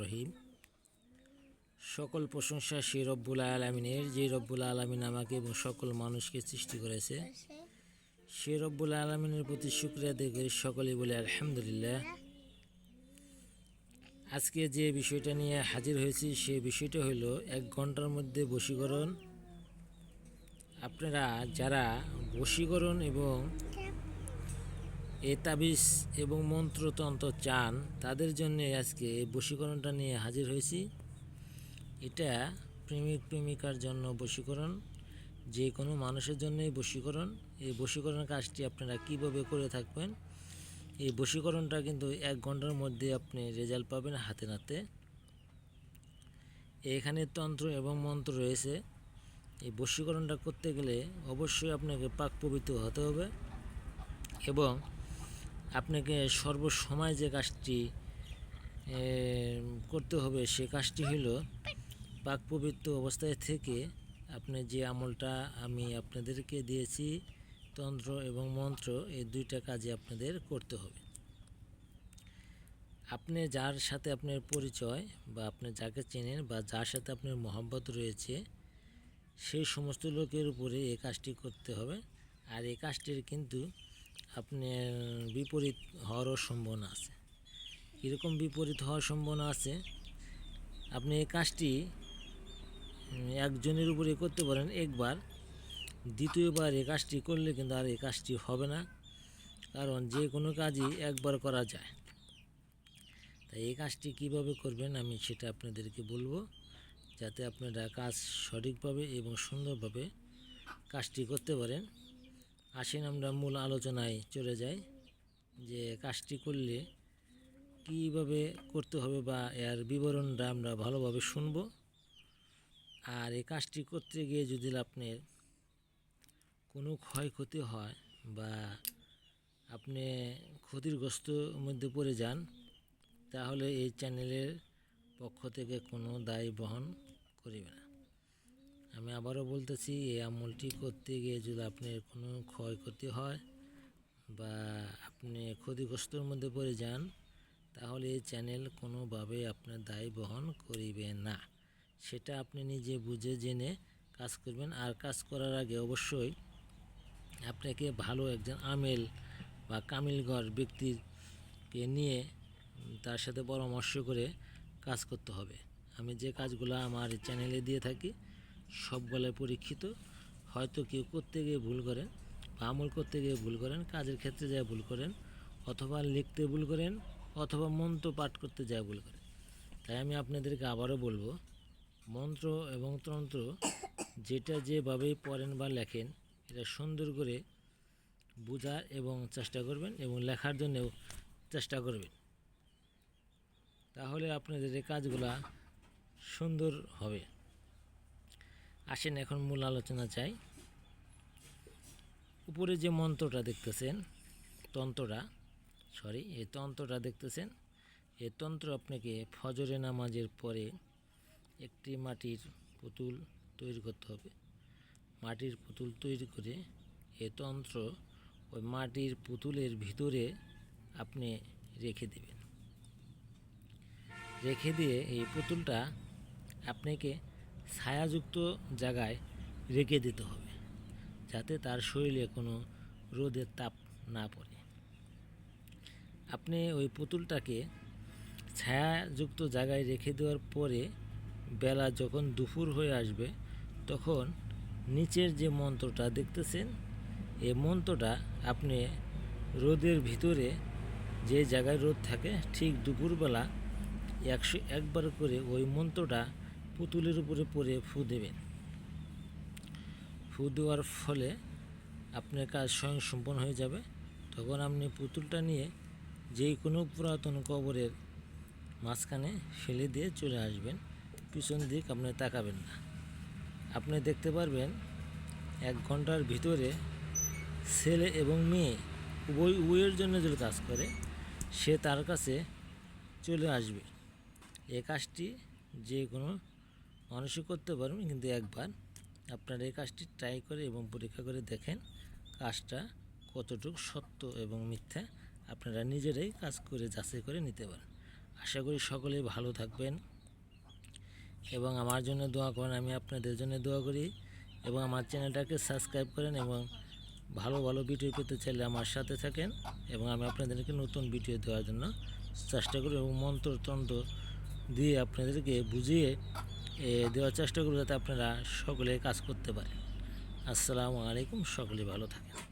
রহিম সকল প্রশংসা সে রব্বুল আলমিনের, যে রব্বুল আলমিন আমাকে এবং সকল মানুষকে সৃষ্টি করেছে। সে রব্বুল আলমিনের প্রতি শুক্রিয়া করি সকলেই বলে আলহামদুলিল্লাহ। আজকে যে বিষয়টা নিয়ে হাজির হয়েছি, সে বিষয়টা হলো এক ঘণ্টার মধ্যে বশীকরণ। আপনারা যারা বশীকরণ এবং এ তাবিজ এবং মন্ত্রতন্ত্র চান, তাদের জন্য আজকে এই বশীকরণটা নিয়ে হাজির হয়েছি। এটা প্রেমিক প্রেমিকার জন্য বশীকরণ, যে কোনো মানুষের জন্যই বশীকরণ। এই বশীকরণ কাজটি আপনারা কীভাবে করে থাকবেন? এই বশীকরণটা কিন্তু এক ঘণ্টার মধ্যে আপনি রেজাল্ট পাবেন হাতে নাতে। এখানে তন্ত্র এবং মন্ত্র রয়েছে। এই বশীকরণটা করতে গেলে অবশ্যই আপনাকে পাক পবিত্র হতে হবে এবং আপনাকে সর্বসময় যে কাজটি করতে হবে সে কাজটি হলো পাক পবিত্র অবস্থায় থেকে আপনি যে আমলটা আমি আপনাদেরকে দিয়েছি, তন্ত্র এবং মন্ত্র, এই দুইটা কাজে আপনাদের করতে হবে। আপনি যার সাথে আপনার পরিচয় বা আপনি যাকে চেনেন বা যার সাথে আপনার মহব্বত রয়েছে, সেই সমস্ত লোকের উপরে এই কাজটি করতে হবে। আর এই কাজটির কিন্তু আপনার বিপরীত হওয়ারও সম্ভাবনা আছে। কীরকম বিপরীত হওয়ার সম্ভাবনা আছে, আপনি এই কাজটি একজনের উপরে করতে পারেন, একবার। দ্বিতীয়বার এই কাজটি করলে কিন্তু আর এই কাজটি হবে না, কারণ যে কোনো কাজই একবার করা যায়। তাই এই কাজটি কীভাবে করবেন আমি সেটা আপনাদেরকে বলব, যাতে আপনারা কাজ সঠিকভাবে এবং সুন্দরভাবে কাজটি করতে পারেন। আসেন আমরা মূল আলোচনায় চলে যাই যে কাজটি করলে কীভাবে করতে হবে বা এর বিবরণটা আমরা ভালোভাবে শুনব। আর এই কাজটি করতে গিয়ে যদি আপনার কোনো ক্ষয়ক্ষতি হয় বা আপনি ক্ষতিগ্রস্ত মধ্যে পড়ে যান, তাহলে এই চ্যানেলের পক্ষ থেকে কোনো দায় বহন করিবে না। আমি আবারও বলতেছি, এই আমলটি করতে গিয়ে যদি আপনার কোনো ক্ষয়ক্ষতি হয় বা আপনি ক্ষতিগ্রস্তর মধ্যে পড়ে যান, তাহলে এই চ্যানেল কোনোভাবে আপনার দায় বহন করিবে না। সেটা আপনি নিজে বুঝে, জেনে কাজ করবেন। আর কাজ করার আগে অবশ্যই আপনাকে ভালো একজন আমেল বা কামিলগর ব্যক্তিকে নিয়ে তার সাথে পরামর্শ করে কাজ করতে হবে। আমি যে কাজগুলো আমার চ্যানেলে দিয়ে থাকি সবগুলো পরীক্ষিত। হয়তো কেউ করতে গিয়ে ভুল করেন বা আমল করতে গিয়ে ভুল করেন, কাজের ক্ষেত্রে যায় ভুল করেন, অথবা লিখতে ভুল করেন, অথবা মন্ত্র পাঠ করতে যায় ভুল করেন। তাই আমি আপনাদেরকে আবারও বলব, মন্ত্র এবং তন্ত্র যেটা যেভাবেই পড়েন বা লেখেন, এটা সুন্দর করে বোঝার এবং চেষ্টা করবেন এবং লেখার জন্যেও চেষ্টা করবেন। তাহলে আপনাদের এই কাজগুলা সুন্দর হবে। আসেন, এখন মূল আলোচনা চাই। উপরে যে মন্ত্রটা দেখতেছেন, তন্ত্রটা সরি এই তন্ত্রটা দেখতেছেন, এই তন্ত্র আপনাকে ফজরে নামাজের পরে একটি মাটির পুতুল তৈরি করতে হবে। মাটির পুতুল তৈরি করে এই তন্ত্র ওই মাটির পুতুলের ভিতরে আপনি রেখে দেবেন। রেখে দিয়ে এই পুতুলটা আপনাকে ছায়াযুক্ত জায়গায় রেখে দিতে হবে, যাতে তার শরীরে কোনো রোদের তাপ না পড়ে। আপনি ওই পুতুলটাকে ছায়াযুক্ত জায়গায় রেখে দেওয়ার পরে বেলা যখন দুপুর হয়ে আসবে, তখন নিচের যে মন্ত্রটা দেখতেছেন এই মন্ত্রটা আপনি রোদের ভিতরে যে জায়গায় রোদ থাকে, ঠিক দুপুরবেলা একশো, একবার করে ওই মন্ত্রটা পুতুলের উপরে পরে ফু দেবেন। ফু দেওয়ার ফলে আপনার কাজ স্বয়ং সম্পন্ন হয়ে যাবে। তখন আপনি পুতুলটা নিয়ে যে কোনো পুরাতন কবরের মাঝখানে ফেলে দিয়ে চলে আসবেন। পিছন দিক আপনি তাকাবেন না। আপনি দেখতে পারবেন এক ঘণ্টার ভিতরে ছেলে এবং মেয়ে উভয় উভয়ের জন্য যদি কাজ করে, সে তার কাছে চলে আসবে। এই কাজটি যে কোনো মানুষই করতে পারবেন, কিন্তু একবার আপনারা এই কাজটি ট্রাই করে এবং পরীক্ষা করে দেখেন কাজটা কতটুকু সত্য এবং মিথ্যা আপনারা নিজেরাই কাজ করে যাচাই করে নিতে পারেন। আশা করি সকলেই ভালো থাকবেন এবং আমার জন্য দোয়া করেন, আমি আপনাদের জন্য দোয়া করি এবং আমার চ্যানেলটাকে সাবস্ক্রাইব করেন এবং ভালো ভালো ভিডিও পেতে চাইলে আমার সাথে থাকেন এবং আমি আপনাদেরকে নতুন ভিডিও দেওয়ার জন্য চেষ্টা করি এবং মন্ত্রতন্ত্র দিয়ে আপনাদেরকে বুঝিয়ে দেওয়ার চেষ্টা করব যাতে আপনারা সকলে কাজ করতে পারেন। আসসালামু আলাইকুম সকলে ভালো থাকেন।